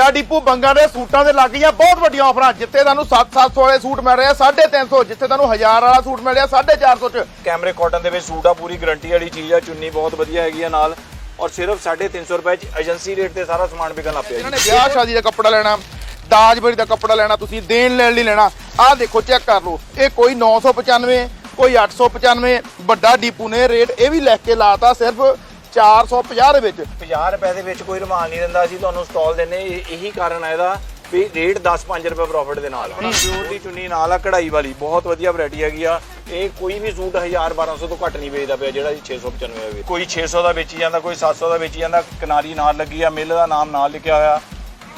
ਵੱਡਾ ਡੀਪੂ ਬੰਗਾ ਦੇ ਸੂਟਾਂ ਦੇ ਲੱਗ ਗਈਆਂ। ਬਹੁਤ ਵੱਡੀਆਂ ਆਫਰਾਂ। ਜਿੱਥੇ ਤੁਹਾਨੂੰ 7-700 ਵਾਲੇ ਸੂਟ ਮਿਲ ਰਹੇ ਆ 350 ਜਿੱਥੇ ਤੁਹਾਨੂੰ 1000 ਵਾਲਾ ਸੂਟ ਮਿਲ ਰਿਹਾ 450 ਚ। ਕੈਮਰੇ ਕਾਟਨ ਦੇ ਵਿੱਚ ਸੂਟ ਆ ਪੂਰੀ ਗਾਰੰਟੀ ਵਾਲੀ ਚੀਜ਼ ਆ ਚੁੰਨੀ ਬਹੁਤ ਵਧੀਆ ਹੈਗੀ ਆ ਨਾਲ। ਔਰ ਸਿਰਫ 350 ਰੁਪਏ ਚ ਏਜੰਸੀ ਰੇਟ ਤੇ ਸਾਰਾ ਸਮਾਨ ਵਿਕਣ ਲੱਗ ਪਿਆ ਇਹਨਾਂ ਜੀ ਨੇ ਵਿਆਹ ਸ਼ਾਦੀ ਦਾ ਕੱਪੜਾ ਲੈਣਾ ਦਾਜਬਰੀ ਦਾ ਕੱਪੜਾ ਲੈਣਾ ਤੁਸੀਂ ਦੇਣ ਲੈਣ ਲਈ ਲੈਣਾ। ਆਹ ਦੇਖੋ ਚੈੱਕ ਕਰ ਲਓ। ਇਹ ਕੋਈ 995 ਕੋਈ 895 ਵੱਡਾ ਡੀਪੂ ਨੇ ਰੇਟ ਇਹ ਵੀ ਲਿਖ ਕੇ ਲਾਤਾ ਸਿਰਫ 450 ਦੇ ਵਿੱਚ। 50 ਰੁਪਏ ਦੇ ਵਿੱਚ ਕੋਈ ਰੁਮਾਲ ਨਹੀਂ ਦਿੰਦਾ ਅਸੀਂ ਤੁਹਾਨੂੰ ਸਟਾਲ ਦਿੰਨੇ ਇਹ- ਕਾਰਨ ਹੈ ਇਹਦਾ ਵੀ ਰੇਟ 10-5 ਰੁਪਏ ਪ੍ਰੋਫਿਟ ਦੇ ਨਾਲ ਆ। ਪਿਓਰ ਦੀ ਚੁੰਨੀ ਨਾਲ ਆ ਕਢਾਈ ਵਾਲੀ। ਬਹੁਤ ਵਧੀਆ ਵੈਰਾਈਟੀ ਹੈਗੀ ਆ। ਇਹ ਕੋਈ ਵੀ ਸੂਟ 1000 1200 ਤੋਂ ਘੱਟ ਨਹੀਂ ਵੇਚਦਾ ਪਿਆ ਜਿਹੜਾ ਜੀ 695 ਹੋਵੇ ਕੋਈ 600 ਦਾ ਵੇਚੀ ਜਾਂਦਾ ਕੋਈ 700 ਦਾ ਵੇਚੀ ਜਾਂਦਾ ਕਿਨਾਰੀ ਨਾਲ ਲੱਗੀ ਆ ਮਿਲ ਦਾ ਨਾਮ ਨਾਲ ਲਿਖਿਆ ਹੋਇਆ।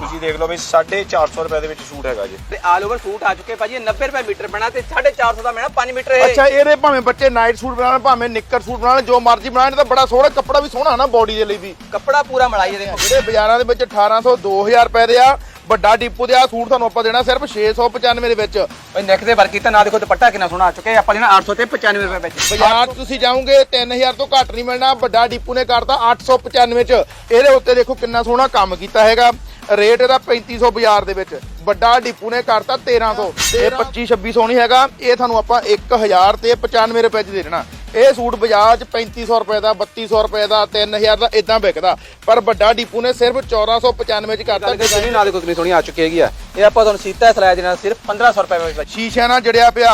ਤੁਸੀਂ ਦੇਖ ਲਓ ਵੀ 450 ਰੁਪਏ ਦੇ ਵਿੱਚ ਸੂਟ ਹੈਗਾ ਜੀ। ਤੇ ਆਲ ਓਵਰ ਸੂਟ ਆ ਚੁੱਕੇ ਭਾਜੀ ਇਹ 90 ਰੁਪਏ ਮੀਟਰ ਬਣਾ ਤੇ 450 ਦਾ ਮੈਣਾ 5 ਮੀਟਰ ਇਹ। ਅੱਛਾ ਇਹਦੇ ਭਾਵੇਂ ਬੱਚੇ ਨਾਈਟ ਸੂਟ ਬਣਾਉਣ ਭਾਵੇਂ ਨਿੱਕਰ ਸੂਟ ਬਣਾਉਣ ਜੋ ਮਰਜ਼ੀ ਬਣਾਉਣ ਤਾਂ ਬੜਾ ਸੋਹਣਾ ਕੱਪੜਾ ਵੀ ਸੋਹਣਾ ਨਾ ਬੋਡੀ ਦੇ ਲਈ ਵੀ। ਕੱਪੜਾ ਪੂਰਾ ਮਲਾਈ ਇਹਦੇ ਜਿਹੜੇ ਬਾਜ਼ਾਰਾਂ ਦੇ ਵਿੱਚ 1800 2000 ਰੁਪਏ ਦੇ ਆ ਵੱਡਾ ਡੀਪੂ ਦੇ ਆ ਸੂਟ ਤੁਹਾਨੂੰ ਆਪਾਂ ਦੇਣਾ ਸਿਰਫ 695 ਦੇ ਵਿੱਚ। ਓਏ ਨੈਕ ਦੇ ਵਰਕ ਕੀਤਾ ਨਾ ਦੇਖੋ ਦੁਪੱਟਾ ਕਿੰਨਾ ਸੋਹਣਾ ਆ ਚੁੱਕਿਆ ਆਪਾਂ ਲੈਣਾ 800 ਤੇ 95 ਰੁਪਏ ਵਿੱਚ। ਬਾਜ਼ਾਰ ਤੁਸੀਂ ਜਾਓਗੇ 3000 ਤੋਂ ਘੱਟ ਨਹੀਂ ਮਿਲਣਾ ਵੱਡਾ ਡੀਪੂ ਨੇ ਕਰਤਾ 895 ਚ। ਇਹਦੇ ਉੱਤੇ ਦੇਖੋ ਕਿੰਨਾ ਸੋਹਣਾ ਕੰਮ ਕੀਤਾ ਹੈਗਾ। ਰੇਟ ਇਹਦਾ 3500 ਬਾਜ਼ਾਰ ਦੇ ਵਿੱਚ। ਵੱਡਾ ਡੀਪੂ ਨੇ ਕਰਤਾ 1300 ਇਹ 25 2600 ਨਹੀਂ ਹੈਗਾ। ਇਹ ਤੁਹਾਨੂੰ ਆਪਾਂ 1000 ਤੇ 95 ਰੁਪਏ ਚ ਦੇ ਦੇਣਾ। ਇਹ ਸੂਟ ਬਾਜ਼ਾਰ 'ਚ 3500 ਰੁਪਏ ਦਾ 3200 ਰੁਪਏ ਦਾ 3000 ਦਾ ਇਦਾਂ ਵਿਕਦਾ। ਪਰ ਵੱਡਾ ਡੀਪੂ ਨੇ ਸਿਰਫ 1495 ਚ ਕਰਤਾ ਕਿ ਜਿਹੜੀ ਨਾਲ ਕਿੰਨੀ ਸੋਹਣੀ ਆ ਚੁੱਕੀ ਹੈਗੀ ਆ। ਇਹ ਆਪਾਂ ਤੁਹਾਨੂੰ ਸੀਤਾ ਸਲਾਇਆ ਦੇਣਾ ਸਿਰਫ 1500 ਰੁਪਏ ਵਿੱਚ। ਸ਼ੀਸ਼ਾ ਨਾਲ ਜੜਿਆ ਪਿਆ।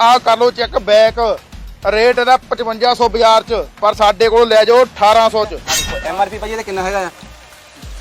ਆਹ ਕਰ ਲਓ ਚੈੱਕ ਬੈਕ। ਰੇਟ ਇਹਦਾ 5500 ਬਾਜ਼ਾਰ 'ਚ। ਪਰ ਸਾਡੇ ਕੋਲ ਲੈ ਜਾਓ 1800 ਚ। ਐਮਆਰਪੀ ਭਾਜੀ ਇਹਦਾ ਕਿੰਨਾ ਹੈਗਾ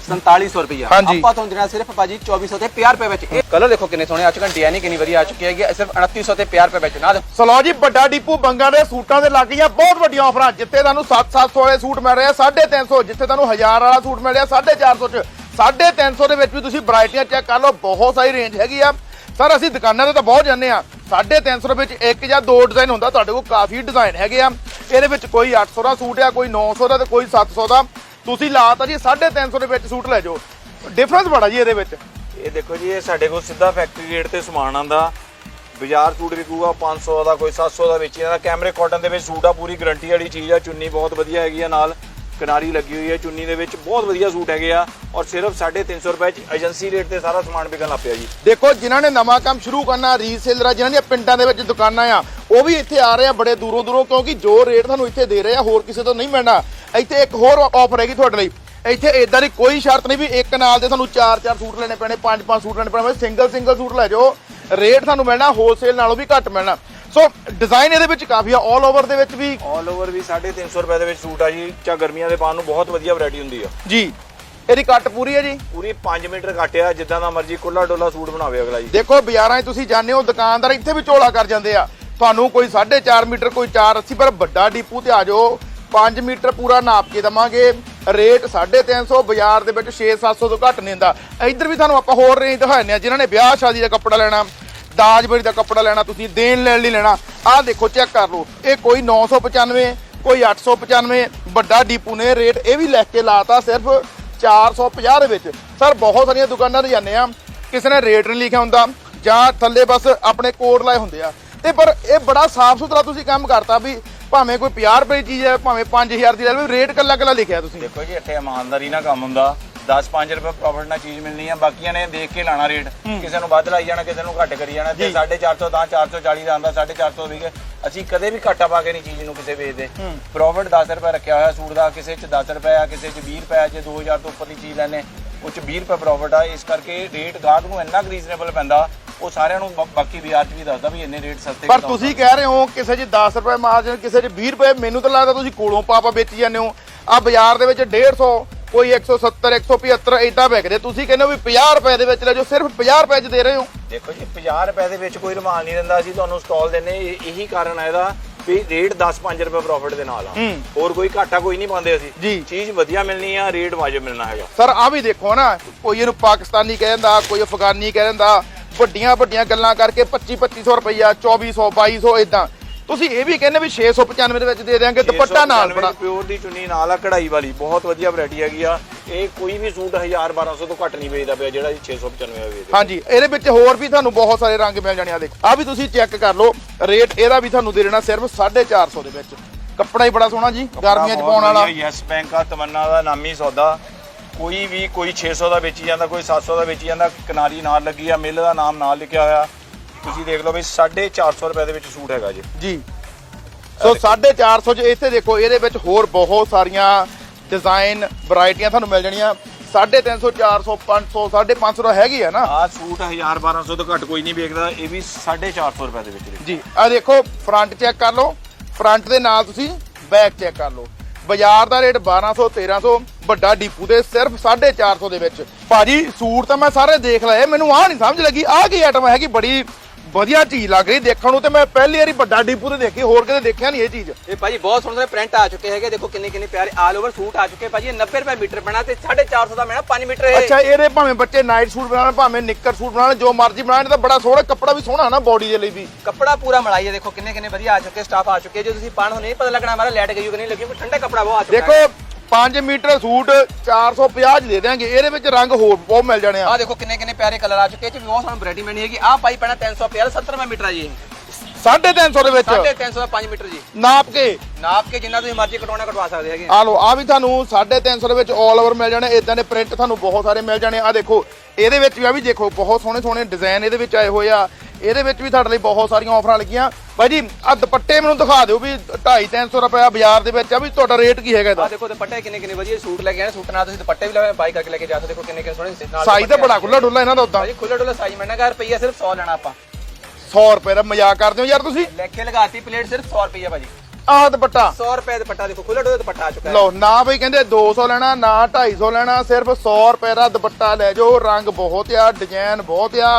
4700 ਰੁਪਏ ਹਾਂਜੀ। ਆਪਾਂ ਤੁਹਾਨੂੰ ਦੇਣਾ ਸਿਰਫ ਭਾਜੀ 2400 ਤੇ 50 ਰੁਪਏ ਵਿੱਚ। ਇਹ ਕਲਰ ਦੇਖੋ ਕਿੰਨੇ ਸੋਹਣੇ ਆ ਚੁੱਕੇ ਡਿਜ਼ਾਈਨਿੰਗ ਕਿੰਨੀ ਵਧੀਆ ਆ ਚੁੱਕੀ ਹੈਗੀ ਆ, ਸਿਰਫ 2900 ਤੇ 50 ਰੁਪਏ ਵਿੱਚ। ਨਾ ਦੇਖੋ ਸੋ ਲਓ ਜੀ ਵੱਡਾ ਡੀਪੂ ਬੰਗਾ ਦੇ ਸੂਟਾਂ ਦੇ ਲੱਗ ਗਈਆਂ ਬਹੁਤ ਵੱਡੀਆਂ ਆਫਰਾਂ। ਜਿੱਥੇ ਤੁਹਾਨੂੰ 7-700 ਵਾਲੇ ਸੂਟ ਮਿਲ ਰਹੇ ਆ 350 ਜਿੱਥੇ ਤੁਹਾਨੂੰ 1000 ਵਾਲਾ ਸੂਟ ਮਿਲ ਰਿਹਾ 450 ਚ। 350 ਦੇ ਵਿੱਚ ਵੀ ਤੁਸੀਂ ਵੈਰਾਈਟੀਆਂ ਚੈੱਕ ਕਰ ਲਓ ਬਹੁਤ ਸਾਰੀ ਰੇਂਜ ਹੈਗੀ ਆ। ਸਰ ਅਸੀਂ ਦੁਕਾਨਾਂ ਤੇ ਤਾਂ ਬਹੁਤ ਜਾਂਦੇ ਆ। 350 ਦੇ ਵਿੱਚ ਇੱਕ ਜਾਂ ਦੋ ਡਿਜ਼ਾਈਨ ਹੁੰਦਾ ਤੁਹਾਡੇ ਕੋਲ ਕਾਫੀ ਡਿਜ਼ਾਈਨ ਹੈਗੇ ਆ। ਇਹਦੇ ਵਿੱਚ ਕੋਈ 800 ਦਾ ਸੂਟ ਆ ਕੋਈ 900 ਦਾ ਤੇ ਕੋਈ 700 ਦਾ। ਤੁਸੀਂ ਲਾਤਾ ਜੀ 350 ਦੇ ਵਿੱਚ ਸੂਟ ਲੈ ਜਾਓ। ਡਿਫਰੈਂਸ ਬੜਾ ਜੀ ਇਹਦੇ ਵਿੱਚ। ਇਹ ਦੇਖੋ ਜੀ ਇਹ ਸਾਡੇ ਕੋਲ ਸਿੱਧਾ ਫੈਕਟਰੀ ਰੇਟ ਤੇ ਸਮਾਨ ਆਂਦਾ ਬਾਜ਼ਾਰ ਸੂਟ ਵਿਕੂਗਾ 500 ਦਾ ਕੋਈ 700 ਦਾ ਵੇਚੀ। ਜਾਂਦਾ ਕੈਮਰੇ ਕਾਟਨ ਦੇ ਵਿੱਚ ਸੂਟ ਆ ਪੂਰੀ ਗਾਰੰਟੀ ਵਾਲੀ ਚੀਜ਼ ਆ। ਚੁੰਨੀ ਬਹੁਤ ਵਧੀਆ ਹੈਗੀ ਆ ਨਾਲ ਕਿਨਾਰੀ ਲੱਗੀ ਹੋਈ ਹੈ ਚੁੰਨੀ ਦੇ ਵਿੱਚ ਬਹੁਤ ਵਧੀਆ ਸੂਟ ਹੈਗੇ ਆ। ਔਰ ਸਿਰਫ 350 ਰੁਪਏ ਚ ਏਜੰਸੀ ਰੇਟ ਤੇ ਸਾਰਾ ਸਮਾਨ ਵਿਕਣ ਲੱਗ ਪਿਆ ਜੀ। ਦੇਖੋ ਜਿਨ੍ਹਾਂ ਨੇ ਨਵਾਂ ਕੰਮ ਸ਼ੁਰੂ ਕਰਨਾ ਰੀਸੇਲਰ ਆ ਜਿਨ੍ਹਾਂ ਦੀਆਂ ਪਿੰਡਾਂ ਦੇ ਵਿੱਚ ਦੁਕਾਨਾਂ ਆ ਉਹ ਵੀ ਇੱਥੇ ਆ ਰਹੇ ਆ ਬੜੇ ਦੂਰੋਂ ਦੂਰੋਂ ਕਿਉਂਕਿ ਜੋ ਰੇਟ ਤੁਹਾਨੂੰ ਇੱਥੇ ਦੇ ਰਹੇ ਆ ਹੋਰ ਕਿਸੇ ਤੋਂ ਨਹੀਂ ਮਿਲਣਾ। ਇੱਥੇ ਇੱਕ ਹੋਰ ਆਫਰ ਹੈਗੀ ਤੁਹਾਡੇ ਲਈ। ਇੱਥੇ ਇਦਾਂ ਦੀ ਕੋਈ ਸ਼ਰਤ ਨਹੀਂ ਵੀ ਇੱਕ ਨਾਲ ਦੇ ਤੁਹਾਨੂੰ ਚਾਰ ਚਾਰ ਸੂਟ ਲੈਣੇ ਪੈਣੇ ਪੰਜ ਪੰਜ ਸੂਟ ਲੈਣੇ ਪੈਣੇ ਸਿੰਗਲ ਸਿੰਗਲ ਸੂਟ ਲੈ ਜਾਓ। ਰੇਟ ਤੁਹਾਨੂੰ ਮਿਲਣਾ ਹੋਲਸੇਲ ਨਾਲੋਂ ਵੀ ਘੱਟ ਮਿਲਣਾ। ਸੋ ਡਿਜ਼ਾਈਨ ਇਹਦੇ ਵਿੱਚ ਕਾਫੀ ਆ 올 ਓਵਰ ਦੇ ਵਿੱਚ ਵੀ ਆਲ ਓਵਰ ਵੀ 350 ਰੁਪਏ ਦੇ ਵਿੱਚ ਸੂਟ ਆ ਜੀ। ਚਾ ਗਰਮੀਆਂ ਦੇ ਪਾਉਣ ਨੂੰ ਬਹੁਤ ਵਧੀਆ ਵੈਰਾਈਟੀ ਹੁੰਦੀ ਆ। ਜੀ। ਇਹਦੀ ਕੱਟ ਪੂਰੀ ਹੈ ਜੀ? ਪੂਰੀ 5 ਮੀਟਰ ਕਾਟਿਆ ਜਿੱਦਾਂ ਦਾ ਮਰਜ਼ੀ ਕੁੱਲਾ ਡੋਲਾ ਸੂਟ ਬਣਾਵੇ ਅਗਲਾ ਜੀ। ਦੇਖੋ ਬਾਜ਼ਾਰਾਂ 'ਚ ਤੁਸੀਂ ਜਾਂਦੇ ਹੋ ਦੁਕਾਨਦਾਰ ਇੱਥੇ ਵੀ ਝੋਲਾ ਕਰ ਜਾਂਦੇ ਆ। ਤੁਹਾਨੂੰ ਕੋਈ 4.5 ਮੀਟਰ ਕੋਈ 480 ਪਰ ਵੱਡਾ ਡੀਪੂ ਤੇ ਆ ਜਾਓ। 5 ਮੀਟਰ ਪੂਰਾ ਨਾਪ ਕੇ ਦਵਾਂਗੇ। ਰੇਟ 350 ਬਾਜ਼ਾਰ ਦੇ ਵਿੱਚ 6-700 ਤੋਂ ਘੱਟ ਨਹੀਂ ਹੁੰਦਾ। ਇੱਧਰ ਵੀ ਤੁਹਾਨੂੰ ਆਪਾਂ ਹੋਰ ਰੇਂਜ ਦਿਖਾਉਂਦੇ ਆ ਜਿਨ੍ਹਾਂ ਨੇ ਵਿਆਹ ਸ਼ਾਦੀ ਦਾ ਕੱਪੜਾ ਲੈਣਾ ਦਾਜਬਰੀ ਦਾ ਕੱਪੜਾ ਲੈਣਾ, ਤੁਸੀਂ ਦੇਣ ਲੈਣ ਲਈ ਲੈਣਾ। ਆਹ ਦੇਖੋ ਚੈੱਕ ਕਰ ਲਓ। ਇਹ ਕੋਈ 995 ਕੋਈ 895 ਵੱਡਾ ਡੀਪੂ ਨੇ ਰੇਟ ਇਹ ਵੀ ਲਿਖ ਕੇ ਲਾਤਾ ਸਿਰਫ 450 ਦੇ ਵਿੱਚ। ਸਰ, ਬਹੁਤ ਸਾਰੀਆਂ ਦੁਕਾਨਾਂ ਤੇ ਜਾਂਦੇ ਆ ਕਿਸੇ ਨੇ ਰੇਟ ਨਹੀਂ ਲਿਖਿਆ ਹੁੰਦਾ, ਜਾਂ ਥੱਲੇ ਬਸ ਆਪਣੇ ਕੋਡ ਲਾਏ ਹੁੰਦੇ ਆ। ਤੇ ਪਰ ਇਹ ਬੜਾ ਸਾਫ਼ ਸੁਥਰਾ ਤੁਸੀਂ ਕੰਮ ਕਰਤਾ ਵੀ ਭਾਵੇਂ ਕੋਈ 50 ਰੁਪਏ ਦੀ ਚੀਜ਼ ਹੈ ਭਾਵੇਂ 5000 ਦੀ ਲੈ ਲਓ ਰੇਟ ਕੱਲਾ ਕੱਲਾ ਲਿਖਿਆ ਤੁਸੀਂ। ਦੇਖੋ ਜੀ ਇੱਥੇ ਇਮਾਨਦਾਰੀ ਨਾਲ ਕੰਮ ਹੁੰਦਾ। 10-5 ਰੁਪਏ ਪ੍ਰੋਫਿਟ ਨਾਲ ਚੀਜ਼ ਮਿਲਣੀ ਆ ਬਾਕੀਆਂ ਨੇ ਦੇਖ ਕੇ ਲਾਣਾ ਰੇਟ ਕਿਸੇ ਨੂੰ ਵੱਧ ਲਾਈ ਜਾਣਾ ਕਿਸੇ ਨੂੰ ਘੱਟ ਕਰੀ ਜਾਣਾ ਤੇ 450 ਤਾਂ 440 ਦਾ ਆਂਦਾ 450 ਵੀ। ਅਸੀਂ ਕਦੇ ਵੀ ਘਾਟਾ ਪਾ ਕੇ ਨਹੀਂ ਚੀਜ਼ ਨੂੰ ਕਿਸੇ ਵੇਚਦੇ ਪ੍ਰੋਫਿਟ 10 ਰੁਪਏ ਰੱਖਿਆ ਹੋਇਆ ਸੂਟ ਦਾ ਕਿਸੇ 'ਚ 10 ਰੁਪਏ ਆ ਕਿਸੇ 'ਚ 20 ਰੁਪਏ ਆ ਜੇ 2000 ਤੋਂ ਉੱਪਰ ਦੀ ਚੀਜ਼ ਲੈਣੇ ਉਹ 'ਚ 20 ਰੁਪਏ ਪ੍ਰੋਫਿਟ ਆ ਇਸ ਕਰਕੇ ਰੇਟ ਗਾਹਕ ਨੂੰ ਇੰਨਾ ਰੀਜ਼ਨੇਬਲ ਪੈਂਦਾ ਉਹ ਸਾਰਿਆਂ ਨੂੰ ਬਾਕੀ ਬਾਜ਼ਾਰ 'ਚ ਵੀ ਦੱਸਦਾ ਵੀ ਇੰਨੇ ਰੇਟ ਸਸਤੇ ਪਰ ਤੁਸੀਂ ਕਹਿ ਰਹੇ ਹੋ ਕਿਸੇ 'ਚ 10 ਰੁਪਏ ਮਾਰਜਨ ਕਿਸੇ 'ਚ 20 ਰੁਪਏ ਮੈਨੂੰ ਤਾਂ ਲੱਗਦਾ ਤੁਸੀਂ ਕੋਲੋਂ ਪਾਪਾ ਵੇਚੀ ਜਾਂਦੇ ਹੋ। ਆ ਬਾਜ਼ਾਰ ਦੇ ਵਿੱਚ 150 ਕੋਈ 170 175 ਇਦਾਂ ਵਿਕਦੇ। ਤੁਸੀਂ ਕਹਿੰਦੇ ਹੋ ਵੀ 50 ਰੁਪਏ ਦੇ ਵਿੱਚ ਲੈ ਜਾਓ ਸਿਰਫ 50 ਰੁਪਏ 'ਚ ਦੇ ਰਹੇ ਹੋ। ਦੇਖੋ ਜੀ 50 ਰੁਪਏ ਦੇ ਵਿੱਚ ਕੋਈ ਰੁਮਾਲ ਨਹੀਂ ਦਿੰਦਾ ਅਸੀਂ ਤੁਹਾਨੂੰ ਸਟਾਲ ਦਿੰਨੇ ਇਹ- ਕਾਰਨ ਹੈ ਇਹਦਾ ਵੀ ਰੇਟ 10-5 ਰੁਪਏ ਪ੍ਰੋਫਿਟ ਦੇ ਨਾਲ ਆ। ਹੋਰ ਕੋਈ ਘਾਟਾ ਕੋਈ ਨਹੀਂ ਪਾਉਂਦੇ ਅਸੀਂ ਜੀ। ਚੀਜ਼ ਵਧੀਆ ਮਿਲਣੀ ਆ ਰੇਟ ਵਾਜਬ ਮਿਲਣਾ ਹੈਗਾ ਸਰ ਆ ਵੀ ਦੇਖੋ ਨਾ ਕੋਈ ਇਹਨੂੰ ਪਾਕਿਸਤਾਨੀ ਕਹਿ ਦਿੰਦਾ ਕੋਈ ਅਫਗਾਨੀ ਕਹਿ ਦਿੰਦਾ ਵੱਡੀਆਂ ਵੱਡੀਆਂ ਗੱਲਾਂ ਕਰਕੇ 25 2500 ਰੁਪਈਆ 2400 2200 ਇਦਾਂ ਤੁਸੀਂ ਇਹ ਵੀ ਕਹਿੰਦੇ ਵੀ 695 ਦੇ ਵਿੱਚ ਦੇ ਦਿਆਂਗੇ ਦੁਪੱਟਾ ਨਾਲ ਬੜਾ। ਪਿਓਰ ਦੀ ਚੁੰਨੀ ਨਾਲ ਆ ਕਢਾਈ ਵਾਲੀ ਬਹੁਤ ਵਧੀਆ ਵੈਰਾਈਟੀ ਹੈਗੀ ਆ। ਇਹ ਕੋਈ ਵੀ ਸੂਟ 1000 1200 ਤੋਂ ਘੱਟ ਨਹੀਂ ਵੇਚਦਾ ਪਿਆ ਜਿਹੜਾ ਜੀ 695 ਵੇਚਦੇ। ਹਾਂਜੀ ਇਹਦੇ ਵਿੱਚ ਹੋਰ ਵੀ ਤੁਹਾਨੂੰ ਬਹੁਤ ਸਾਰੇ ਰੰਗ ਮਿਲ ਜਾਣੇ ਆ ਦੇਖੋ। ਆ ਵੀ ਤੁਸੀਂ ਚੈੱਕ ਕਰ ਲਓ ਰੇਟ ਇਹਦਾ ਵੀ ਤੁਹਾਨੂੰ ਦੇ ਦੇਣਾ ਸਿਰਫ 450 ਦੇ ਵਿੱਚ। ਕੱਪੜਾ ਹੀ ਬੜਾ ਸੋਹਣਾ ਜੀ ਗਰਮੀਆਂ 'ਚ ਪਾਉਣ ਵਾਲਾ। ਯੈਸ ਬੈਂਕ ਆ ਤਮੰਨਾ ਦਾ ਨਾਮੀ ਸੌਦਾ। ਕੋਈ ਵੀ ਕੋਈ 600 ਦਾ ਵੇਚੀ ਜਾਂਦਾ ਕੋਈ 700 ਦਾ ਵੇਚੀ ਜਾਂਦਾ ਕਿਨਾਰੀ ਨਾਲ ਲੱਗੀ ਆ ਮਿੱਲ ਦਾ ਨਾਮ ਨਾਲ ਲਿਖਿਆ ਹੋਇਆ। ਤੁਸੀਂ ਦੇਖ ਲਓ ਵੀ 450 ਰੁਪਏ ਦੇ ਵਿੱਚ ਸੂਟ ਹੈਗਾ ਜੀ। ਜੀ। ਸੋ 450 ਚ ਇੱਥੇ ਦੇਖੋ ਇਹਦੇ ਵਿੱਚ ਹੋਰ ਬਹੁਤ ਸਾਰੀਆਂ ਡਿਜ਼ਾਈਨ ਵੈਰਾਈਟੀਆਂ ਤੁਹਾਨੂੰ ਮਿਲ ਜਾਣੀਆਂ। 350 400 500 550 ਦਾ ਹੈਗੀ ਆ ਨਾ। ਆ ਸੂਟ 1000 1200 ਤੋਂ ਘੱਟ ਕੋਈ ਨਹੀਂ ਵੇਚਦਾ ਇਹ ਵੀ 450 ਰੁਪਏ ਦੇ ਵਿੱਚ ਜੀ ਆ ਦੇਖੋ ਫਰੰਟ ਚੈੱਕ ਕਰ ਲਓ। ਫਰੰਟ ਦੇ ਨਾਲ ਤੁਸੀਂ ਬੈਕ ਚੈੱਕ ਕਰ ਲਓ। ਬਾਜ਼ਾਰ ਦਾ ਰੇਟ 1200 1300 ਵੱਡਾ ਡੀਪੂ ਦੇ ਸਿਰਫ 450 ਦੇ ਵਿੱਚ। ਭਾਜੀ ਸੂਟ ਤਾਂ ਮੈਂ ਸਾਰੇ ਦੇਖ ਲਏ ਮੈਨੂੰ ਆਹ ਨਹੀਂ ਸਮਝ ਲੱਗੀ। ਆਹ ਕੀ ਆਈਟਮ ਹੈਗੀ? ਬੜੀ ਵਧੀਆ ਚੀਜ਼ ਲੱਗ ਰਹੀ ਦੇਖਣ ਨੂੰ ਤੇ ਮੈਂ ਪਹਿਲੀ ਵਾਰੀ ਵੱਡਾ ਡੀਪੂ ਤੇ ਦੇਖੀ ਹੋਰ ਕਿਤੇ ਦੇਖਿਆ ਨਹੀਂ ਇਹ ਚੀਜ਼। ਇਹ ਭਾਜੀ ਬਹੁਤ ਸੋਹਣੇ ਸੋਹਣੇ ਪ੍ਰਿੰਟ ਆ ਚੁੱਕੇ ਹੈਗੇ ਦੇਖੋ ਕਿੰਨੇ ਕਿੰਨੇ ਪਿਆਰੇ ਆਲ ਓਵਰ ਸੂਟ ਆ ਚੁੱਕੇ ਭਾਜੀ ਇਹ 90 ਰੁਪਏ ਮੀਟਰ ਪੈਣਾ ਤੇ 450 ਦਾ ਮੈਣਾ 5 ਮੀਟਰ ਇਹ। ਅੱਛਾ ਇਹਦੇ ਭਾਵੇਂ ਬੱਚੇ ਨਾਈਟ ਸੂਟ ਬਣਾਉਣ ਭਾਵੇਂ ਨਿੱਕਰ ਸੂਟ ਬਣਾਉਣ ਜੋ ਮਰਜ਼ੀ ਬਣਾਉਣ ਤਾਂ ਬੜਾ ਸੋਹਣਾ ਕੱਪੜਾ ਵੀ ਸੋਹਣਾ ਨਾ ਬੋਡੀ ਦੇ ਲਈ ਵੀ। ਕੱਪੜਾ ਪੂਰਾ ਮਲਾਈ ਹੈ ਦੇਖੋ ਕਿੰਨੇ ਕਿੰਨੇ ਵਧੀਆ ਆ ਚੁੱਕੇ ਸਟਾਫ ਆ ਚੁੱਕੇ ਜੇ ਤੁਸੀਂ ਪਾਣ ਹੋ ਨਹੀਂ ਪਤਾ ਲੱਗਣਾ ਹਮਾਰਾ ਲੈਟ ਗਈ ਹੋ ਕਿ ਨਹੀਂ ਲੱਗੀ ਕੋਈ ਠੰਡਾ ਕੱਪੜਾ ਬਹੁਤ ਆ ਚੁੱਕਾ ਦੇਖੋ 5 ਮੀਟਰ ਸੂਟ 450 ਚ ਦੇ ਦਿਆਂਗੇ। ਇਹਦੇ ਵਿੱਚ ਰੰਗ ਹੋਰ ਬਹੁਤ ਮਿਲ ਜਾਣੇ ਆ। ਆ ਦੇਖੋ ਕਿੰਨੇ ਕਿੰਨੇ ਪਿਆਰੇ ਕਲਰ ਆ ਚੁੱਕੇ ਇਹ ਚ ਵੀ ਬਹੁਤ ਸਾਨੂੰ ਵੈਰਾਈਟੀ ਮਿਲਣੀ ਹੈਗੀ। ਆ ਪਾਈ ਪੈਣਾ 350 70 ਰੁਪਏ ਮੀਟਰ ਆ ਜੀ 350 ਦੇ ਵਿੱਚ। 350 ਦਾ 5 ਮੀਟਰ ਜੀ। ਨਾਪ ਕੇ ਨਾਪ ਕੇ ਜਿੰਨਾ ਤੁਸੀਂ ਮਰਜ਼ੀ ਕਟਵਾਉਣਾ ਕਟਵਾ ਸਕਦੇ ਹੈਗੇ ਆ। ਲੋ ਆ ਵੀ ਤੁਹਾਨੂੰ 350 ਦੇ ਵਿੱਚ 올 ਓਵਰ ਮਿਲ ਜਾਣੇ। ਇਦਾਂ ਦੇ ਪ੍ਰਿੰਟ ਤੁਹਾਨੂੰ ਬਹੁਤ ਸਾਰੇ ਮਿਲ ਜਾਣੇ। ਆ ਦੇਖੋ ਇਹਦੇ ਵਿੱਚ ਵੀ ਆ ਵੀ ਦੇਖੋ ਬਹੁਤ ਸੋਹਣੇ ਸੋਹਣੇ ਡਿਜ਼ਾਈਨ ਇਹਦੇ ਵਿੱਚ ਆਏ ਹੋਏ ਆ। ਇਹਦੇ ਵਿੱਚ ਵੀ ਤੁਹਾਡੇ ਲਈ ਬਹੁਤ ਸਾਰੀਆਂ ਆਫਰਾਂ ਲੱਗੀਆਂ। ਬਾਈ ਜੀ ਆ ਦੁਪੱਟੇ ਮੈਨੂੰ ਦਿਖਾ ਦਿਓ ਵੀ 250 300 ਰੁਪਏ ਬਾਜ਼ਾਰ ਦੇ ਵਿੱਚ ਆ ਵੀ ਤੁਹਾਡਾ ਰੇਟ ਕੀ ਹੈਗਾ ਆ ਇਹਦਾ ਦੇਖੋ ਦੁਪੱਟੇ ਕਿੰਨੇ ਕਿੰਨੇ ਵਧੀਆ ਸੂਟ ਲੈ ਕੇ ਆਏ ਸੂਟ ਨਾਲ ਤੁਸੀਂ ਦੁਪੱਟੇ ਵੀ ਲੈ ਬਾਈ ਕਰਕੇ ਲੈ ਕੇ ਜਾ ਸਕਦੇ ਦੇਖੋ ਕਿੰਨੇ ਕਿੰਨੇ ਸੋਹਣੇ ਨਾਲ ਸਾਈਜ਼ ਤਾਂ ਬੜਾ ਖੁੱਲਾ ਡੁੱਲਾ ਇਹਨਾਂ ਦਾ ਉਦਾਂ। ਭਾਜੀ ਖੁੱਲਾ ਡੁੱਲਾ ਸਾਈਜ਼ ਮਿਲਣਾ ਘਰ ਰੁਪਈਆ ਸਿਰਫ 100 ਲੈਣਾ ਆਪਾਂ। 100 ਰੁਪਏ ਦਾ ਮਜ਼ਾਕ ਕਰਦੇ ਹੋ ਯਾਰ ਤੁਸੀਂ? ਲੈ ਕੇ ਲਗਾਤੀ ਪਲੇਟ ਸਿਰਫ 100 ਰੁਪਈਆ ਭਾਜੀ। ਆਹ ਦੁਪੱਟਾ। 100 ਰੁਪਏ ਦਾ ਦੁਪੱਟਾ ਦੇਖੋ ਖੁੱਲਾ ਡੁੱਲਾ ਦੁਪੱਟਾ ਆ ਚੁੱਕਾ ਹੈ। ਲਓ ਨਾ ਬਈ ਕਹਿੰਦੇ 200 ਲੈਣਾ ਨਾ 250 ਲੈਣਾ ਸਿਰਫ 100 ਰੁਪਏ ਦਾ ਦੁਪੱਟਾ ਲੈ ਜਾਓ। ਰੰਗ ਬਹੁਤ ਆ ਡਿਜ਼ਾਈਨ ਬਹੁਤ ਆ।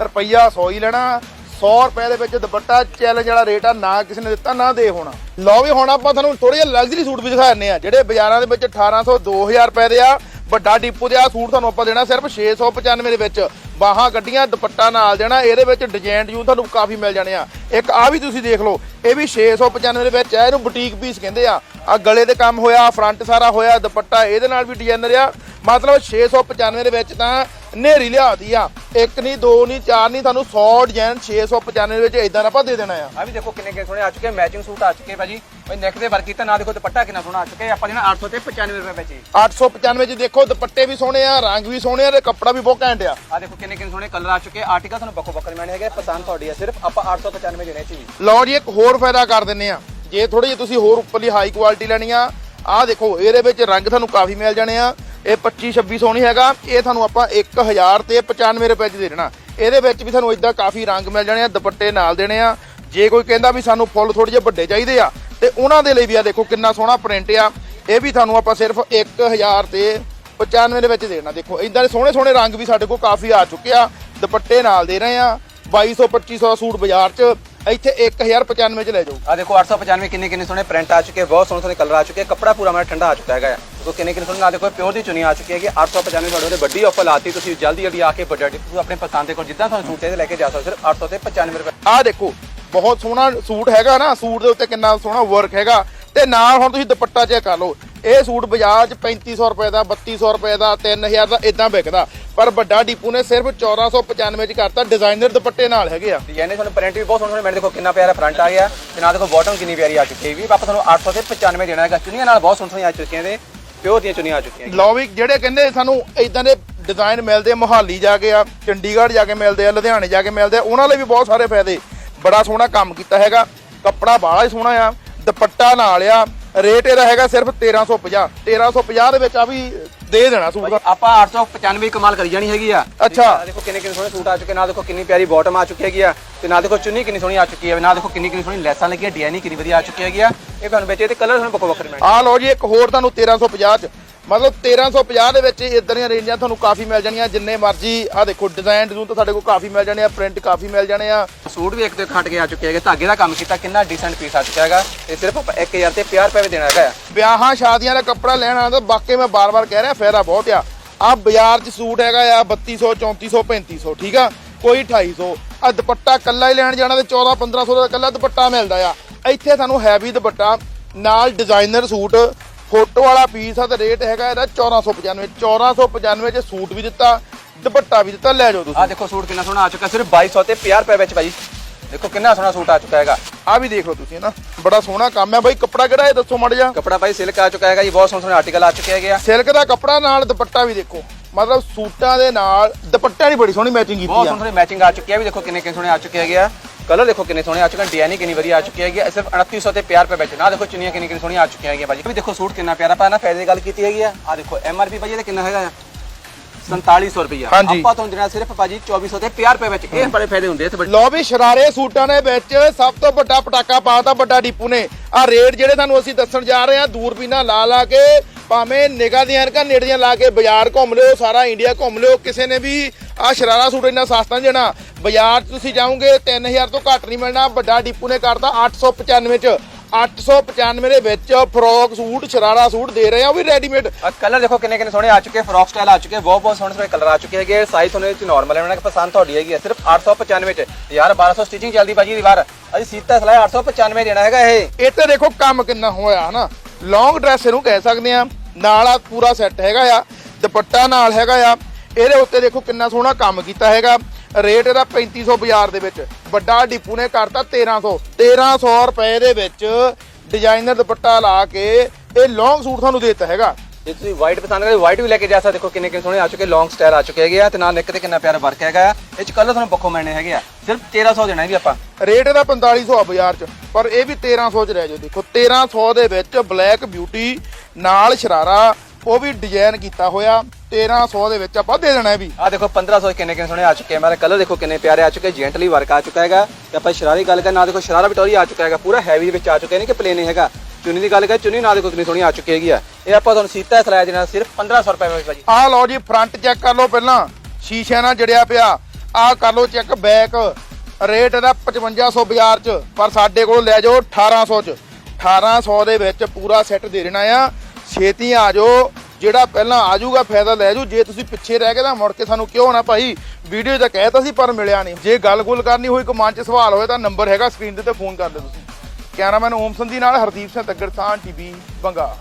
ਰੁਪਈਆ 100 ਹੀ ਲੈਣਾ। 100 ਰੁਪਏ ਦੇ ਵਿੱਚ ਦੁਪੱਟਾ ਚੈਲੰਜ ਵਾਲਾ ਰੇਟ ਆ, ਨਾ ਕਿਸੇ ਨੇ ਦਿੱਤਾ, ਨਾ ਦੇ ਹੋਣਾ। ਲਓ ਵੀ ਹੁਣ ਆਪਾਂ ਤੁਹਾਨੂੰ ਥੋੜੇ ਜਿਹਾ ਲਗਜ਼ਰੀ ਸੂਟ ਵੀ ਦਿਖਾ ਦਿੰਨੇ ਆ ਜਿਹੜੇ ਬਾਜ਼ਾਰਾਂ ਦੇ ਵਿੱਚ 1800 2000 ਰੁਪਏ ਦੇ ਆ। ਵੱਡਾ ਡੀਪੂ ਦੇ ਆ ਸੂਟ ਤੁਹਾਨੂੰ ਆਪਾਂ ਦੇਣਾ ਸਿਰਫ 695 ਦੇ ਵਿੱਚ। ਬਾਹਾਂ ਕੱਢੀਆਂ ਦੁਪੱਟਾ ਨਾਲ ਦੇਣਾ, ਇਹਦੇ ਵਿੱਚ ਡਿਜ਼ਾਈਨ ਜੂ ਤੁਹਾਨੂੰ ਕਾਫੀ ਮਿਲ ਜਾਣੇ ਆ। ਇੱਕ ਆ ਵੀ ਤੁਸੀਂ ਦੇਖ ਲਓ, ਇਹ ਵੀ 695 ਦੇ ਵਿੱਚ ਆ, ਇਹਨੂੰ ਬੁਟੀਕ ਪੀਸ ਕਹਿੰਦੇ ਆ। ਆ ਗਲੇ ਤੇ ਕੰਮ ਹੋਇਆ ਫਰੰਟ ਸਾਰਾ ਹੋਇਆ ਦੁਪੱਟਾ ਇਹਦੇ ਨਾਲ ਵੀ ਡਿਜ਼ਾਈਨਰ ਆ। ਮਤਲਬ 695 ਦੇ ਵਿੱਚ ਤਾਂ ਨੇਰੀ ਲਿਆਤੀ ਆ। ਇੱਕ ਨਹੀਂ ਦੋ ਨਹੀਂ ਚਾਰ ਨਹੀਂ ਤੁਹਾਨੂੰ 100 ਡਿਜ਼ਾਈਨ 695 ਦੇ ਵਿੱਚ ਇਦਾਂ ਆਪਾਂ ਦੇ ਦੇਣਾ ਆ। ਆ ਵੀ ਦੇਖੋ ਕਿੰਨੇ ਕਿੰਨੇ ਸੋਹਣੇ ਆ ਚੁੱਕੇ ਮੈਚਿੰਗ ਸੂਟ ਆ ਚੁੱਕੇ ਭਾਜੀ ਭਾਈ ਨੈਕ ਦੇ ਵਰਕ ਕੀਤਾ ਨਾ ਦੇਖੋ ਦੁਪੱਟਾ ਕਿੰਨਾ ਸੋਹਣਾ ਆ ਚੁੱਕਾ ਆਪਾਂ ਦੇਣਾ 800 ਤੇ 95 ਰੁਪਏ ਵਿੱਚ ਹੀ 895 ਚ ਦੇਖੋ ਦੁਪੱਟੇ ਵੀ ਸੋਹਣੇ ਆ ਰੰਗ ਵੀ ਸੋਹਣੇ ਆ ਤੇ ਕੱਪੜਾ ਵੀ ਬਹੁਤ ਘੈਂਟ ਆ। ਆ ਦੇਖੋ ਕਿੰਨੇ ਕਿੰਨੇ ਸੋਹਣੇ ਕਲਰ ਆ ਚੁੱਕੇ ਆਰਟੀਕਲ ਤੁਹਾਨੂੰ ਬੱਕੋ ਬੱਕਰ ਮੈਨੇ ਹੈਗੇ ਪਸੰਦ ਤੁਹਾਡੀ ਆ ਸਿਰਫ ਆਪਾਂ 895 ਦੇਣੇ ਜੀ। ਲਓ ਜੀ ਇੱਕ ਹੋਰ ਫਾਇਦਾ ਕਰ ਦਿੰਨੇ ਆ। ਜੇ ਥੋੜੀ ਜਿਹੀ ਤੁਸੀਂ ਹੋਰ ਉੱਪਰਲੀ ਹਾਈ ਕੁਆਲਿਟੀ ਲੈਣੀ ਆ, ਆਹ ਦੇਖੋ, ਇਹਦੇ ਵਿੱਚ ਰੰਗ ਤੁਹਾਨੂੰ ਕਾਫੀ ਮਿਲ ਜਾਣੇ ਆ। ਇਹ 25 2600 ਨਹੀਂ ਹੈਗਾ, ਇਹ ਤੁਹਾਨੂੰ ਆਪਾਂ 1000 ਤੇ 95 ਰੁਪਏ ਚ ਦੇ ਦੇਣਾ। ਇਹਦੇ ਵਿੱਚ ਵੀ ਤੁਹਾਨੂੰ ਇਦਾਂ ਕਾਫੀ ਰੰਗ ਮਿਲ ਜਾਣੇ ਆ, ਦੁਪੱਟੇ ਨਾਲ ਦੇਣੇ ਆ। ਜੇ ਕੋਈ ਕਹਿੰਦਾ ਵੀ ਸਾਨੂੰ ਫੁੱਲ ਥੋੜੇ ਜਿਹੇ ਵੱਡੇ ਚਾਹੀਦੇ ਆ, ਤੇ ਉਹਨਾਂ ਦੇ ਲਈ ਵੀ ਆ ਦੇਖੋ ਕਿੰਨਾ ਸੋਹਣਾ ਪ੍ਰਿੰਟ ਆ। ਇਹ ਵੀ ਤੁਹਾਨੂੰ ਆਪਾਂ ਸਿਰਫ 1000 ਤੇ 95 ਦੇ ਵਿੱਚ ਦੇਣਾ। ਦੇਖੋ ਇਦਾਂ ਦੇ ਸੋਹਣੇ ਸੋਹਣੇ ਰੰਗ ਵੀ ਸਾਡੇ ਕੋਲ ਕਾਫੀ ਆ ਚੁੱਕੇ ਆ। ਦੁਪੱਟੇ ਨਾਲ ਦੇ ਰਹੇ ਆ 2200 2500 ਦਾ ਸੂਟ ਬਾਜ਼ਾਰ 'ਚ। ਇੱਥੇ 1095 ਚ ਲੈ ਜਾਓ। ਆ ਦੇਖੋ 895 ਕਿੰਨੇ ਕਿੰਨੇ ਸੋਹਣੇ ਪ੍ਰਿੰਟ ਆ ਚੁੱਕੇ ਬਹੁਤ ਸੋਹਣੇ ਸੋਹਣੇ ਕਲਰ ਆ ਚੁੱਕੇ। ਕੱਪੜਾ ਪੂਰਾ ਮੇਰਾ ਠੰਡਾ ਆ ਚੁੱਕਾ ਹੈਗਾ ਆ। ਦੇਖੋ ਕਿੰਨੇ ਕਿੰਨੇ ਸੋਹਣੇ ਨਾਲ ਦੇਖੋ ਪਿਓਰ ਦੀ ਚੁਣੀ ਆ ਚੁੱਕੀ ਹੈਗੀ 895 ਤੁਹਾਡੇ ਉਹਦੇ ਵੱਡੀ ਆਫਰ ਲਾਤੀ ਤੁਸੀਂ ਜਲਦੀ ਜਲਦੀ ਆ ਕੇ ਵੱਡਾ ਤੁਸੀਂ ਆਪਣੇ ਪਸੰਦ ਦੇ ਕੋਲ ਜਿੱਦਾਂ ਤੁਹਾਨੂੰ ਸੂਟ ਚਾਹੀਦੇ ਲੈ ਕੇ ਜਾ ਸਕਦੇ ਸਿਰਫ 800 ਤੇ 95 ਰੁਪਏ। ਆਹ ਦੇਖੋ ਬਹੁਤ ਸੋਹਣਾ ਸੂਟ ਹੈਗਾ ਨਾ ਸੂਟ ਦੇ ਉੱਤੇ ਕਿੰਨਾ ਸੋਹਣਾ ਵਰਕ ਹੈਗਾ। ਤੇ ਨਾਲ ਹੁਣ ਤੁਸੀਂ ਦੁਪੱਟਾ ਚੈੱਕ ਕਰ ਲਓ ਇਹ ਸੂਟ ਬਾਜ਼ਾਰ 'ਚ 3500 ਰੁਪਏ ਦਾ 3200 ਰੁਪਏ ਦਾ 3000 ਦਾ ਇਦਾਂ ਵਿਕਦਾ। ਪਰ ਵੱਡਾ ਡੀਪੂ ਨੇ ਸਿਰਫ 1495 ਚ ਕਰਤਾ ਡਿਜ਼ਾਈਨਰ ਦੁਪੱਟੇ ਨਾਲ ਹੈਗੇ ਆ। ਡਿਜ਼ਾਈਨ ਤੁਹਾਨੂੰ ਪ੍ਰਿੰਟ ਵੀ ਬਹੁਤ ਸੋਹਣੇ ਮਿਲਦੇ ਦੇਖੋ ਕਿੰਨਾ ਪਿਆਰਾ ਫਰੰਟ ਆ ਗਿਆ। ਤੇ ਨਾਲ ਦੇਖੋ ਬਾਟਮ ਕਿੰਨੀ ਪਿਆਰੀ ਆ ਚੁੱਕੀ ਵੀ ਆਪਾਂ ਤੁਹਾਨੂੰ 800 ਤੇ 95 ਦੇਣਾ ਹੈਗਾ। ਚੁੰਨੀਆਂ ਨਾਲ ਬਹੁਤ ਸੋਹਣੇ ਸੋਹਣੇ ਆ ਚੁੱਕੀਆਂ ਨੇ ਪਿਓਰ ਦੀਆਂ ਚੁੰਨੀਆਂ ਆ ਚੁੱਕੀਆਂ ਲਓ ਵੀ ਜਿਹੜੇ ਕਹਿੰਦੇ ਸਾਨੂੰ ਇਦਾਂ ਦੇ ਡਿਜ਼ਾਈਨ ਮਿਲਦੇ ਮੋਹਾਲੀ ਜਾ ਕੇ ਆ ਚੰਡੀਗੜ੍ਹ ਜਾ ਕੇ ਮਿਲਦੇ ਆ ਲੁਧਿਆਣੇ ਜਾ ਕੇ ਮਿਲਦੇ ਆ ਉਹਨਾਂ ਲਈ ਵੀ ਬਹੁਤ ਸਾਰੇ ਫਾਇਦੇ। ਬੜਾ ਸੋਹਣਾ ਕੰਮ ਕੀਤਾ ਹੈਗਾ। ਕੱਪੜਾ ਬਾਹਲਾ ਹੀ ਸੋਹਣਾ ਆ ਦੁਪੱਟਾ ਨਾਲ ਆ ਰੇਟ ਇਹਦਾ ਹੈਗਾ ਸਿਰਫ 1350 1350 ਦੇ ਵਿੱਚ ਆ ਵੀ ਦੇ ਦੇਣਾ ਸੂਟ ਦਾ। ਆਪਾਂ 895 ਕਮਾਲ ਕਰੀ ਜਾਣੀ ਹੈਗੀ ਆ। ਅੱਛਾ। ਦੇਖੋ ਕਿੰਨੇ ਕਿੰਨੇ ਸੋਹਣੇ ਸੂਟ ਆ ਚੁੱਕੇ ਨਾਲ ਦੇਖੋ ਕਿੰਨੀ ਪਿਆਰੀ ਬਾਟਮ ਆ ਚੁੱਕੀ ਹੈਗੀ ਆ ਤੇ ਨਾਲ ਦੇਖੋ ਚੁੰਨੀ ਕਿੰਨੀ ਸੋਹਣੀ ਆ ਚੁੱਕੀ ਹੈ ਨਾਲ ਦੇਖੋ ਕਿੰਨੀ ਕਿੰਨੀ ਸੋਹਣੀ ਲੈਸਾਂ ਲੱਗੀਆਂ ਡਿਜ਼ਾਈਨ ਕਿੰਨੀ ਵਧੀਆ ਆ ਚੁੱਕੀ ਹੈਗੀ ਆ। ਇਹ ਤੁਹਾਨੂੰ ਵਿੱਚ ਇਹਦੇ ਕਲਰ ਤੁਹਾਨੂੰ ਬੱਕੋ ਬੱਕਰੇ ਮਿਲਣਗੇ। ਆ ਲਓ ਜੀ ਇੱਕ ਹੋਰ ਤੁਹਾਨੂੰ 1350 ਚ। ਮਤਲਬ 1350 ਦੇ ਵਿੱਚ ਇਦਾਂ ਦੀਆਂ ਰੇਂਜਾਂ ਤੁਹਾਨੂੰ ਕਾਫੀ ਮਿਲ ਜਾਣੀਆਂ ਜਿੰਨੇ ਮਰਜ਼ੀ ਆ ਦੇਖੋ ਡਿਜ਼ਾਈਨ ਡਿਜ਼ੂਨ ਤਾਂ ਸਾਡੇ ਕੋਲ ਕਾਫੀ ਮਿਲ ਜਾਣੇ ਆ ਪ੍ਰਿੰਟ ਕਾਫੀ ਮਿਲ ਜਾਣੇ ਆ। ਸੂਟ ਵੀ ਇੱਕ ਤੋਂ ਹਟ ਕੇ ਆ ਚੁੱਕੇ ਹੈਗੇ ਧਾਗੇ ਦਾ ਕੰਮ ਕੀਤਾ ਕਿੰਨਾ ਡੀਸੈਂਟ ਪੀਸ ਆ ਚੁੱਕਾ ਹੈਗਾ ਇਹ ਸਿਰਫ ਆਪਾਂ 1000 ਤੇ 50 ਰੁਪਏ ਵੀ ਦੇਣਾ ਹੈਗਾ। ਵਿਆਹਾਂ ਸ਼ਾਦੀਆਂ ਦਾ ਕੱਪੜਾ ਲੈਣਾ ਤਾਂ ਵਾਕਈ ਮੈਂ ਬਾਰ-ਬਾਰ ਕਹਿ ਰਿਹਾ ਫਾਇਦਾ ਬਹੁਤ ਆ। ਆ ਬਾਜ਼ਾਰ 'ਚ ਸੂਟ ਹੈਗਾ ਆ 3200 3400 3500 ਠੀਕ ਆ? ਕੋਈ 2800 ਆ ਦੁਪੱਟਾ ਕੱਲਾ ਹੀ ਲੈਣ ਜਾਣਾ ਤੇ 14 1500 ਦਾ ਕੱਲਾ ਦੁਪੱਟਾ ਮਿਲਦਾ ਆ। ਇੱਥੇ ਤੁਹਾਨੂੰ ਹੈਵੀ ਦੁਪੱਟਾ ਨਾਲ ਡਿਜ਼ਾਈਨਰ ਸੂਟ ਫੋਟੋ ਵਾਲਾ ਪੀਸ ਆ ਤੇ ਰੇਟ ਹੈਗਾ ਇਹਦਾ 1495 1495 ਚ ਸੂਟ ਵੀ ਦਿੱਤਾ ਦੁਪੱਟਾ ਵੀ ਦਿੱਤਾ ਲੈ ਜਾਓ ਤੁਸੀਂ। ਆਹ ਦੇਖੋ ਸੂਟ ਕਿੰਨਾ ਸੋਹਣਾ ਆ ਚੁੱਕਾ ਸਿਰਫ 2200 ਤੇ 50 ਰੁਪਏ ਵਿੱਚ ਭਾਜੀ ਦੇਖੋ ਕਿੰਨਾ ਸੋਹਣਾ ਸੂਟ ਆ ਚੁੱਕਾ ਹੈਗਾ। ਆ ਵੀ ਦੇਖ ਲਓ ਤੁਸੀਂ ਨਾ ਬੜਾ ਸੋਹਣਾ ਕੰਮ ਹੈ ਬਾਈ ਕੱਪੜਾ ਕਿਹੜਾ ਇਹ ਦੱਸੋ ਮੜ ਜਾ ਕਪੜਾ ਭਾਈ ਸਿਲਕ ਆ ਚੁੱਕਾ ਹੈਗਾ ਜੀ ਬਹੁਤ ਸੋਹਣੇ ਸੋਹਣੇ ਆਰਟੀਕਲ ਆ ਚੁੱਕੇ ਹੈਗੇ ਆ। ਸਿਲਕ ਦਾ ਕੱਪੜਾ ਨਾਲ ਦੁਪੱਟਾ ਵੀ ਦੇਖੋ। ਮਤਲਬ ਸੂਟਾਂ ਦੇ ਨਾਲ ਦੁਪੱਟਾ ਦੀ ਬੜੀ ਸੋਹਣੀ ਮੈਚਿੰਗ ਬਹੁਤ ਕੀਤੀ ਆ। ਸੋਹਣੇ ਸੋਹਣੇ ਮੈਚਿੰਗ ਆ ਚੁੱਕੀ ਹੈ ਵੀ ਦੇਖੋ ਕਿੰਨੇ ਕਿੰਨੇ ਸੋਹਣੇ ਆ ਚੁੱਕੇ ਹੈਗੇ ਆ। ਕਲਰ ਦੇਖੋ ਕਿੰਨੇ ਸੋਹਣੇ ਆ ਚੁੱਕੇ ਹਨ ਡਿਜ਼ਾਈਨਿੰਗ ਕਿੰਨੀ ਵਧੀਆ ਆ ਚੁੱਕੀ ਹੈਗੀ ਆ। ਸਿਰਫ 2900 ਤੇ 50 ਰੁਪਏ ਵਿੱਚ ਨਾ। ਦੇਖੋ ਚੁੰਨੀਆਂ ਕਿੰਨੀ ਕਿੰਨੀ ਸੋਹਣੀਆਂ ਆ ਚੁੱਕੀਆਂ ਹੈਗੀਆਂ ਭਾਜੀ। ਵੀ ਦੇਖੋ ਸੂਟ ਕਿੰਨਾ ਪਿਆਰਾ ਪਾ ਨਾ ਫਾਇਦੇ ਦੀ ਗੱਲ ਕੀਤੀ ਹੈਗੀ ਆ। ਆ ਦੇਖੋ ਐਮਆਰਪੀ ਭਾਜੀ ਇਹਦਾ ਕਿੰਨਾ ਹੈਗਾ ਆ? 4700 ਰੁਪਏ ਹਾਂਜੀ। ਆਪਾਂ ਤੋਂ ਦੇਣਾ ਸਿਰਫ ਭਾਜੀ 2400 ਤੇ 50 ਰੁਪਏ ਵਿੱਚ ਇਹ ਬੜੇ ਫਾਇਦੇ ਹੁੰਦੇ ਇੱਥੇ ਲੋ ਵੀ ਸ਼ਰਾਰੇ ਸੂਟਾਂ ਦੇ ਵਿੱਚ ਸਭ ਤੋਂ ਵੱਡਾ ਪਟਾਕਾ ਪਾਤਾ ਵੱਡਾ ਡੀਪੂ ਨੇ। ਆ ਰੇਟ ਜਿਹੜੇ ਤੁਹਾਨੂੰ ਅਸੀਂ ਦੱਸਣ ਜਾ ਰਹੇ ਆ ਦੂਰਬੀਨਾਂ ਲਾ ਲਾ ਕੇ ਭਾਵੇਂ ਨਿਗਾਹ ਦੀਆਂ ਐਨਕਾਂ ਨੇੜੀਆਂ ਲਾ ਕੇ ਬਾਜ਼ਾਰ ਘੁੰਮ ਲਿਓ ਸਾਰਾ ਇੰਡੀਆ ਘੁੰਮ ਲਿਓ ਕਿਸੇ ਨੇ ਵੀ ਆ ਸ਼ਰਾਰਾ ਸੂਟ ਇੰਨਾ ਸਸਤਾ ਨਹੀਂ ਦੇਣਾ। ਬਾਜ਼ਾਰ 'ਚ ਤੁਸੀਂ ਜਾਓਗੇ 3000 ਤੋਂ ਘੱਟ ਨਹੀਂ ਮਿਲਣਾ। ਵੱਡਾ ਡੀਪੂ ਨੇ ਕਰਤਾ 895 ਚ। 895 ਦੇ ਵਿੱਚ ਫਰੋਕ ਸੂਟ ਸ਼ਰਾਰਾ ਸੂਟ ਦੇ ਰਹੇ ਆ ਉਹ ਵੀ ਰੈਡੀਮੇਡ ਆ ਕਲਰ ਦੇਖੋ ਕਿੰਨੇ ਕਿੰਨੇ ਸੋਹਣੇ ਆ ਚੁੱਕੇ ਫਰੋਕ ਸਟਾਈਲ ਆ ਚੁੱਕੇ ਬਹੁਤ ਬਹੁਤ ਸੋਹਣੇ ਸੋਹਣੇ ਕਲਰ ਆ ਚੁੱਕੇ ਹੈਗੇ। ਸਾਈਜ਼ ਤੁਹਾਨੂੰ ਇਹ ਨਾਰਮਲ ਹੈ ਉਹਨਾਂ ਦੀ ਪਸੰਦ ਤੁਹਾਡੀ ਹੈਗੀ ਸਿਰਫ 895 ਚ। ਯਾਰ 1200 ਸਟਿਚਿੰਗ ਚੱਲਦੀ ਭਾਜੀ ਦੀ ਵਾਰ। ਅਸੀਂ ਸੀਤਾ ਸਲਾਈ 895 ਦੇਣਾ ਹੈਗਾ ਇਹ। ਇਹ ਤੇ ਦੇਖੋ ਕੰਮ ਕਿੰਨਾ ਹੋਇਆ ਹਨਾ। ਲੌਂਗ ਡਰੈਸ ਇਹਨੂੰ ਕਹਿ ਸਕਦੇ ਆ। ਨਾਲ ਆ ਪੂਰਾ ਸੈੱਟ ਹੈਗਾ ਆ। ਦੁਪੱਟਾ ਨਾਲ ਹੈਗਾ ਆ। ਇਹਦੇ ਉੱਤੇ ਦੇਖੋ ਕਿੰਨਾ ਸੋਹਣਾ ਕੰਮ ਕੀਤਾ ਹੈਗਾ। ਰੇਟ ਇਹਦਾ 3500 ਬਾਜ਼ਾਰ ਦੇ ਵਿੱਚ। ਵੱਡਾ ਡੀਪੂ ਨੇ ਕਰਤਾ 1300 1300 ਰੁਪਏ ਦੇ ਵਿੱਚ ਡਿਜ਼ਾਈਨਰ ਦੁਪੱਟਾ ਲਾ ਕੇ ਇਹ ਲੌਂਗ ਸੂਟ ਤੁਹਾਨੂੰ ਦੇ ਦਿੱਤਾ ਹੈਗਾ। ਜੇ ਤੁਸੀਂ ਵਾਈਟ ਪਸੰਦ ਕਰਦੇ ਵਾਈਟ ਵੀ ਲੈ ਕੇ ਜਾ ਸਕਦੇ ਦੇਖੋ ਕਿੰਨੇ ਕਿੰਨੇ ਸੋਹਣੇ ਆ ਚੁੱਕੇ ਲੌਂਗ ਸਟਾਈਲ ਆ ਚੁੱਕੇ ਹੈਗੇ ਆ ਤੇ ਨਾਲ ਨਿੱਕ ਤੇ ਕਿੰਨਾ ਪਿਆਰਾ ਵਰਕ ਹੈਗਾ ਆ। ਇਹ ਚ ਕਲਰ ਤੁਹਾਨੂੰ ਪੱਖੋਂ ਮਿਲਣੇ ਹੈਗੇ ਆ। ਸਿਰਫ 1300 ਦੇਣਾ ਹੈ ਵੀ ਆਪਾਂ। ਰੇਟ ਇਹਦਾ 4500 ਆ ਬਾਜ਼ਾਰ 'ਚ। ਪਰ ਇਹ ਵੀ 1300 'ਚ ਰਹਿ ਜਾਓ। ਦੇਖੋ 1300 ਦੇ ਵਿੱਚ ਬਲੈਕ ਬਿਊਟੀ ਨਾਲ ਸ਼ਰਾਰਾ ਉਹ ਵੀ ਡਿਜ਼ਾਈਨ ਕੀਤਾ ਹੋਇਆ। 1300 ਦੇ ਵਿੱਚ ਆਪਾਂ ਦੇ ਦੇਣਾ ਇਹ ਵੀ। ਆ ਦੇਖੋ 1500 ਕਿੰਨੇ ਕਿੰਨੇ ਸੋਹਣੇ ਆ ਚੁੱਕੇ ਆ। ਮੇਰੇ ਕਲਰ ਦੇਖੋ ਕਿੰਨੇ ਪਿਆਰੇ ਆ ਚੁੱਕੇ ਜੈਂਟਲੀ ਵਰਕ ਆ ਚੁੱਕਾ ਹੈਗਾ। ਤੇ ਆਪਾਂ ਸ਼ਰਾਰੀ ਗੱਲ ਕਰ ਨਾ ਦੇਖੋ ਸ਼ਰਾਰਾ ਵਿਟੋਰੀ ਆ ਚੁੱਕਾ ਹੈਗਾ ਪੂਰਾ ਹੈਵੀ ਵਿੱਚ ਆ ਚੁੱਕਾ ਨਹੀਂ ਕਿ ਪਲੇਨ ਹੈਗਾ। ਚੁੰਨੀ ਦੀ ਗੱਲ ਕਰ ਚੁੰਨੀ ਨਾਲ ਦੇਖੋ ਕਿੰਨੀ ਸੋਹਣੀ ਆ ਚੁੱਕੀ ਹੈਗੀ ਆ। ਇਹ ਆਪਾਂ ਤੁਹਾਨੂੰ ਸੀਤਾ ਸਲਾਇਆ ਦੇਣਾ ਸਿਰਫ 1500 ਰੁਪਏ ਵਿੱਚ ਭਾਜੀ। ਆਹ ਲਓ ਜੀ ਫਰੰਟ ਚੈੱਕ ਕਰ ਲਓ ਪਹਿਲਾਂ। ਸ਼ੀਸ਼ੇ ਨਾਲ ਜੜਿਆ ਪਿਆ। ਆਹ ਕਰ ਲਓ ਚੈੱਕ ਬੈਕ ਰੇਟ ਇਹਦਾ 5500 ਬਾਜ਼ਾਰ 'ਚ ਪਰ ਸਾਡੇ ਕੋਲ ਲੈ ਜਾਓ 1800 'ਚ। 1800 ਦੇ ਵਿੱਚ ਪੂਰਾ ਸੈੱਟ ਦੇ ਦੇਣਾ ਆ। ਛੇਤੀ ਆ ਜਾਓ। ਜਿਹੜਾ ਪਹਿਲਾਂ ਆ ਜਾਊਗਾ, ਫਾਇਦਾ ਲੈ ਜਾਓ ਜੇ ਤੁਸੀਂ ਪਿੱਛੇ ਰਹਿ ਗਏ ਤਾਂ ਮੁੜ ਕੇ ਸਾਨੂੰ ਕਿਉਂ ਨਾ ਭਾਈ? ਵੀਡੀਓ 'ਚ ਤਾਂ ਕਹਿਤਾ ਸੀ, ਪਰ ਮਿਲਿਆ ਨਹੀਂ। ਜੇ ਗੱਲ-ਗੁਲ ਕਰਨੀ ਹੋਈ ਕੋਈ 'ਚ ਸਵਾਲ ਹੋਏ, ਤਾਂ ਨੰਬਰ ਹੈਗਾ ਸਕਰੀਨ ਦੇ ਉੱਤੇ ਫੋਨ ਕਰ ਲਿਓ ਤੁਸੀਂ। ਕੈਮਰਾਮੈਨ ਓਮ ਸੰਧੀ ਨਾਲ, ਹਰਦੀਪ ਸਿੰਘ ਤੱਗੜ ਸਾਹ ਟੀਵੀ, ਬੰਗਾ।